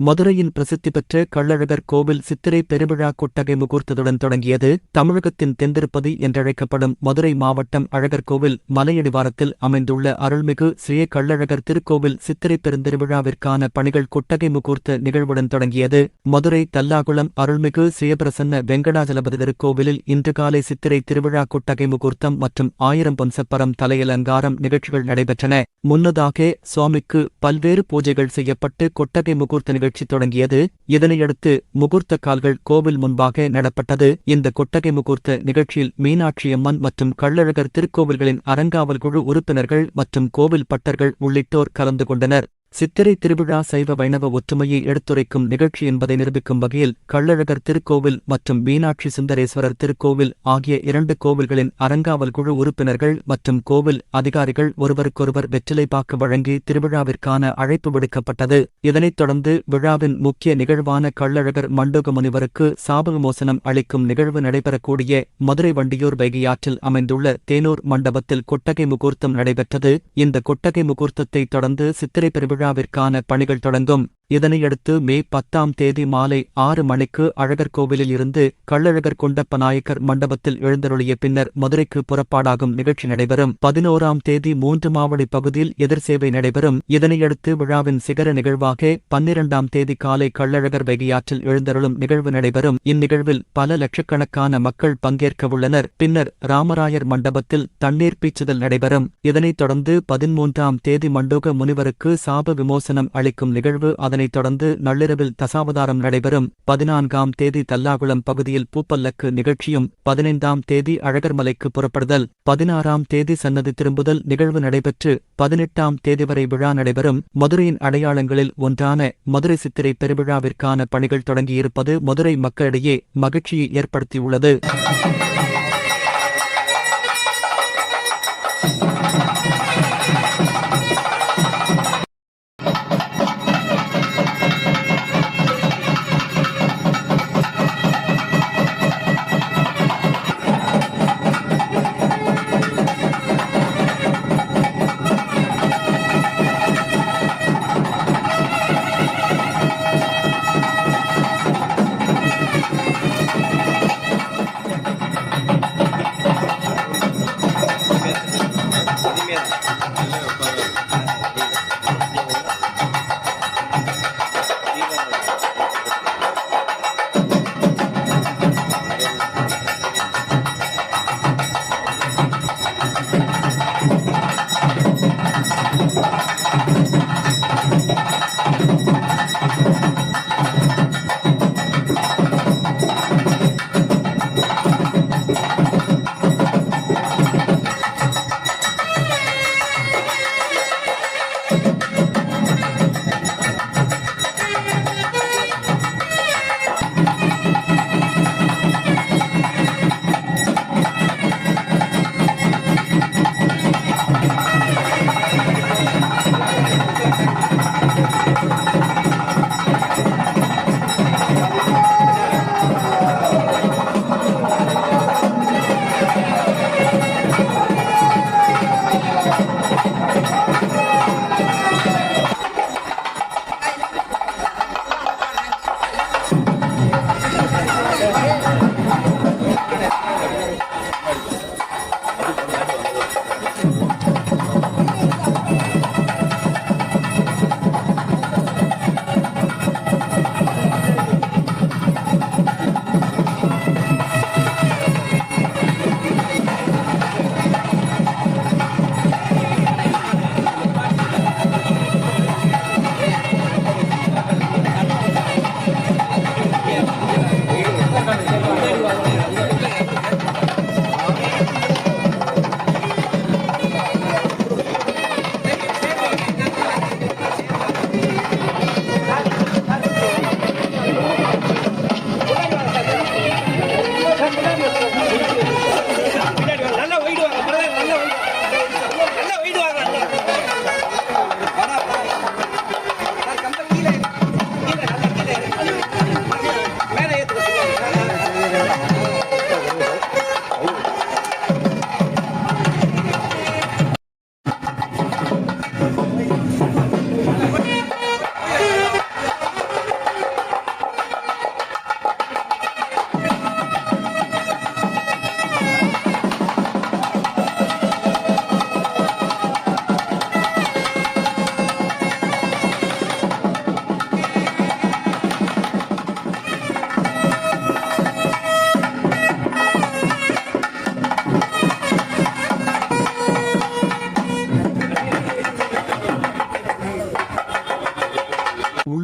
மதுரையின் பிரசித்தி பெற்ற கள்ளழகர் கோவில் சித்திரை பெருவிழா கொட்டகை முகூர்த்தத்துடன் தொடங்கியது தமிழகத்தின் தெந்திருப்பதி என்றழைக்கப்படும் மதுரை மாவட்டம் அழகர் கோவில் மலையடிவாரத்தில் அமைந்துள்ள அருள்மிகு ஸ்ரீ கள்ளழகர் திருக்கோவில் சித்திரை பெருந்திருவிழாவிற்கான பணிகள் கொட்டகை முகூர்த்த நிகழ்வுடன் தொடங்கியது. மதுரை தல்லாகுளம் அருள்மிகு ஸ்ரீபிரசன்ன வெங்கடாஜலபதி திருக்கோவிலில் இன்று காலை சித்திரை திருவிழா கொட்டகை முகூர்த்தம் மற்றும் ஆயிரம் பொன்சப்பரம் தலையலங்காரம் நிகழ்ச்சிகள் நடைபெற்றன. முன்னதாக சுவாமிக்கு பல்வேறு பூஜைகள் செய்யப்பட்டு கொட்டகை முகூர்த்த நிகழ்ச்சி தொடங்கியது. இதனையடுத்து முகூர்த்த கால்கள் கோவில் முன்பாக நடப்பட்டது. இந்த கொட்டகை முகூர்த்த நிகழ்ச்சியில் மீனாட்சியம்மன் மற்றும் கள்ளழகர் திருக்கோவில்களின் அறங்காவல் குழு உறுப்பினர்கள் மற்றும் கோவில் பட்டர்கள் உள்ளிட்டோர் கலந்து கொண்டனர். சித்திரை திருவிழா சைவ வைணவ ஒற்றுமையை எடுத்துரைக்கும் நிகழ்ச்சி என்பதை நிரூபிக்கும் வகையில் கள்ளழகர் திருக்கோவில் மற்றும் மீனாட்சி சுந்தரேஸ்வரர் திருக்கோவில் ஆகிய இரண்டு கோவில்களின் அறங்காவல் குழு உறுப்பினர்கள் மற்றும் கோவில் அதிகாரிகள் ஒருவருக்கொருவர் வெற்றிலை பாக்கு வழங்கி திருவிழாவிற்கான அழைப்பு விடுக்கப்பட்டது. இதனைத் தொடர்ந்து விழாவின் முக்கிய நிகழ்வான கள்ளழகர் மண்டோக முனிவருக்கு சாபகமோசனம் அளிக்கும் நிகழ்வு நடைபெறக்கூடிய மதுரை வண்டியூர் வைகையாற்றில் அமைந்துள்ள தேனூர் மண்டபத்தில் கொட்டகை முகூர்த்தம் நடைபெற்றது. இந்த கொட்டகை முகூர்த்தத்தை தொடர்ந்து சித்திரை விழாவிற்கான பணிகள் தொடங்கும் இதனையடுத்து மே பத்தாம் தேதி மாலை ஆறு மணிக்கு அழகர் கோவிலில் இருந்து கள்ளழகர் கொண்டப்ப நாயக்கர் மண்டபத்தில் எழுந்தருளிய பின்னர் மதுரைக்கு புறப்பாடாகும் நிகழ்ச்சி நடைபெறும். பதினோராம் தேதி மூன்று மாவடி பகுதியில் எதிர் சேவை நடைபெறும். இதனையடுத்து விழாவின் சிகர நிகழ்வாக பன்னிரண்டாம் தேதி காலை கள்ளழகர் வைகையாற்றில் எழுந்தருளும் நிகழ்வு நடைபெறும். இந்நிகழ்வில் பல லட்சக்கணக்கான மக்கள் பங்கேற்கவுள்ளனர் பின்னர் ராமராயர் மண்டபத்தில் தண்ணீர் பீச்சுதல் நடைபெறும். இதனைத் தொடர்ந்து பதிமூன்றாம் தேதி மண்டோக முனிவருக்கு சாப விமோசனம் அளிக்கும் நிகழ்வு அதனைத் தொடர்ந்து நள்ளிரவில் தசாவதாரம் நடைபெறும் பதினான்காம் தேதி தல்லாகுளம் பகுதியில் பூப்பல்லக்கு நிகழ்ச்சியும் பதினைந்தாம் தேதி அழகர்மலைக்கு புறப்படுதல் பதினாறாம் தேதி சன்னதி திரும்புதல் நிகழ்வு நடைபெற்று பதினெட்டாம் தேதி வரை விழா நடைபெறும். மதுரையின் அடையாளங்களில் ஒன்றான மதுரை சித்திரை பெருவிழாவிற்கான பணிகள் தொடங்கியிருப்பது மதுரை மக்களிடையே மகிழ்ச்சியை ஏற்படுத்தியுள்ளது.